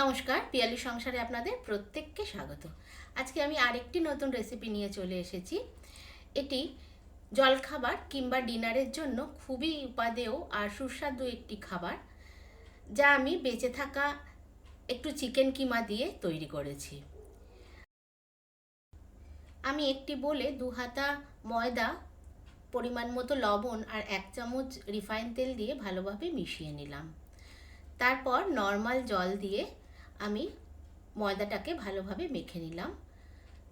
নমস্কার, পিয়ালি সংসারে আপনাদের প্রত্যেককে স্বাগত। আজকে আমি আরেকটি নতুন রেসিপি নিয়ে চলে এসেছি। এটি জলখাবার কিংবা ডিনারের জন্য খুবই উপাদেয় আর সুস্বাদু একটি খাবার, যা আমি বেঁচে থাকা একটু চিকেন কিমা দিয়ে তৈরি করেছি। আমি একটি বলে দু হাতা ময়দা, পরিমাণ মতো লবণ আর এক চামচ রিফাইন তেল দিয়ে ভালোভাবে মিশিয়ে নিলাম। তারপর নর্মাল জল দিয়ে আমি ময়দাটাকে ভালোভাবে মেখে নিলাম।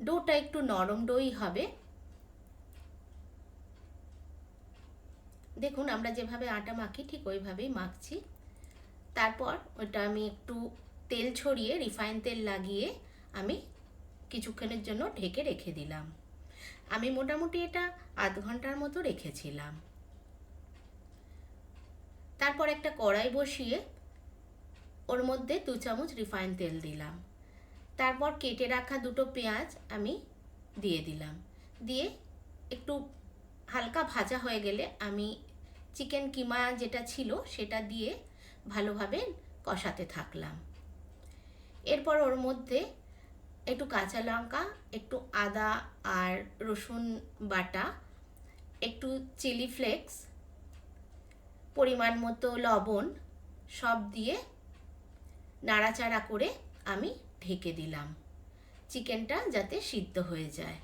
ডোটা একটু নরম ডোই হবে। দেখুন, আমরা যেভাবে আটা মাখি, ঠিক ওইভাবেই মাখছি। তারপর ওটা আমি একটু তেল ছড়িয়ে, রিফাইন তেল লাগিয়ে আমি কিছুক্ষণের জন্য ঢেকে রেখে দিলাম। আমি মোটামুটি এটা আধ ঘণ্টার মতো রেখেছিলাম। তারপর একটা কড়াই বসিয়ে ওর মধ্যে দু চামচ রিফাইন তেল দিলাম। তারপর কেটে রাখা দুটো পেঁয়াজ আমি দিয়ে দিলাম। দিয়ে একটু হালকা ভাজা হয়ে গেলে আমি চিকেন কিমা যেটা ছিল সেটা দিয়ে ভালোভাবে কষাতে থাকলাম। এরপর ওর মধ্যে একটু কাঁচা লঙ্কা, একটু আদা আর রসুন বাটা, একটু চিলি ফ্লেক্স, পরিমাণ মতো লবণ সব দিয়ে নাড়াচাড়া করে আমি ঢেকে দিলাম। চিকেনটা যাতে সিদ্ধ হয়ে যায়।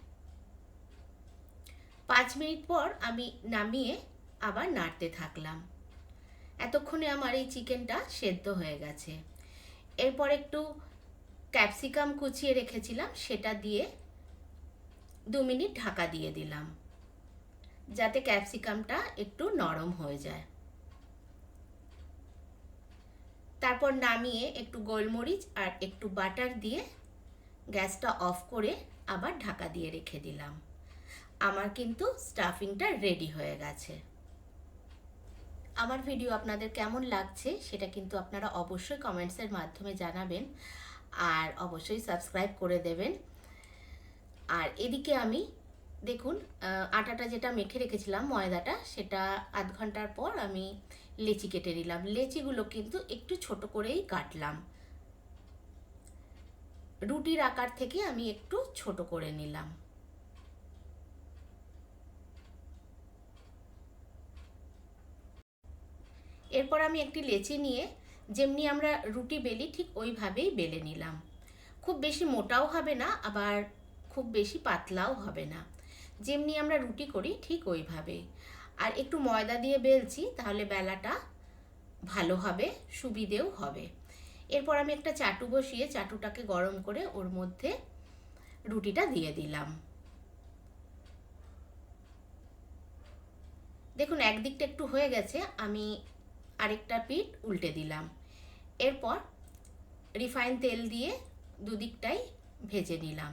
পাঁচ মিনিট পর আমি নামিয়ে আবার নাড়তে থাকলাম। এতক্ষণে আমার এই চিকেনটা সেদ্ধ হয়ে গেছে। এরপর একটু ক্যাপসিকাম কুচিয়ে রেখেছিলাম, সেটা দিয়ে দু মিনিট ঢাকা দিয়ে দিলাম। যাতে ক্যাপসিকামটা একটু নরম হয়ে যায়। তারপর নামিয়ে একটু গোলমরিচ আর একটু বাটার দিয়ে গ্যাসটা অফ করে আবার ঢাকা দিয়ে রেখে দিলাম। আমার কিন্তু স্টাফিংটা রেডি হয়ে গেছে। আমার ভিডিও আপনাদের কেমন লাগছে সেটা কিন্তু আপনারা অবশ্যই কমেন্টসের মাধ্যমে জানাবেন আর অবশ্যই সাবস্ক্রাইব করে দেবেন। আর এদিকে আমি দেখুন আটাটা যেটা মেখে রেখেছিলাম, ময়দাটা, সেটা আধ ঘণ্টার পর আমি লেচি কেটে নিলাম। লেচিগুলো কিন্তু একটু ছোট করেই কাটলাম। রুটির আকার থেকে আমি একটু ছোট করে নিলাম। এরপর আমি একটি লেচি নিয়ে যেমনি আমরা রুটি বেলি ঠিক ওইভাবেই বেলে নিলাম। খুব বেশি মোটাও হবে না, আবার খুব বেশি পাতলাও হবে না। যেমনি আমরা রুটি করি ঠিক ওইভাবেই। আর একটু ময়দা দিয়ে বেলছি, তাহলে বেলাটা ভালো হবে, সুবিধেও হবে। এরপর আমি একটা চাটু বসিয়ে চাটুটাকে গরম করে ওর মধ্যে রুটিটা দিয়ে দিলাম। দেখুন, একদিকটা একটু হয়ে গেছে, আমি আরেকটা পিঠ উল্টে দিলাম। এরপর রিফাইন তেল দিয়ে দুদিকটাই ভেজে নিলাম।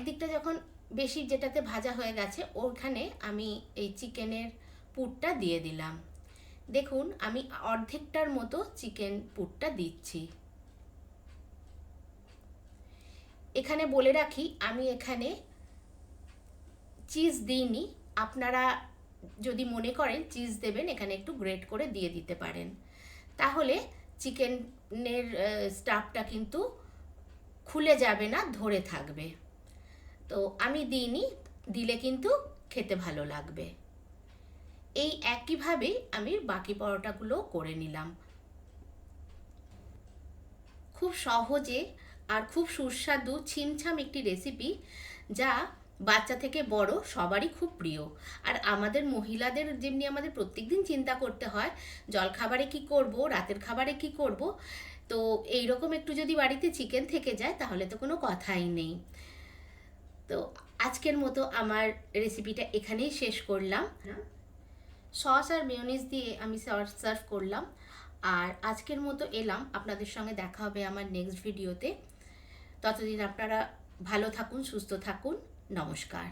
একদিকটা যখন বেশি যেটাতে ভাজা হয়ে গেছে, ওখানে আমি এই চিকেনের পুরটা দিয়ে দিলাম। দেখুন, আমি অর্ধেকটার মতো চিকেন পুরটা দিচ্ছি। এখানে বলে রাখি, আমি এখানে চিজ দিইনি। আপনারা যদি মনে করেন চিজ দেবেন, এখানে একটু গ্রেট করে দিয়ে দিতে পারেন। তাহলে চিকেনের স্টাফটা কিন্তু খুলে যাবে না, ধরে থাকবে। তো আমি দিইনি, দিলে কিন্তু খেতে ভালো লাগবে। এই একইভাবেই আমি বাকি পরোটাগুলো করে নিলাম। খুব সহজে আর খুব সুস্বাদু ছিমছাম একটি রেসিপি যা বাচ্চা থেকে বড় সবারই খুব প্রিয়। আর আমাদের মহিলাদের যেমনি আমাদের প্রত্যেক দিন চিন্তা করতে হয় জলখাবারে কি করব, রাতের খাবারে কি করব, তো এই রকম একটু যদি বাড়িতে চিকেন থেকে যায়, তাহলে তো কোনো কথাই নেই। তো আজকের মতো আমার রেসিপিটা এখানেই শেষ করলাম। সস আর মেয়নিজ দিয়ে আমি সস সার্ভ করলাম। আর আজকের মতো এলাম। আপনাদের সঙ্গে দেখা হবে আমার নেক্সট ভিডিওতে ততদিন আপনারা ভালো থাকুন, সুস্থ থাকুন। নমস্কার।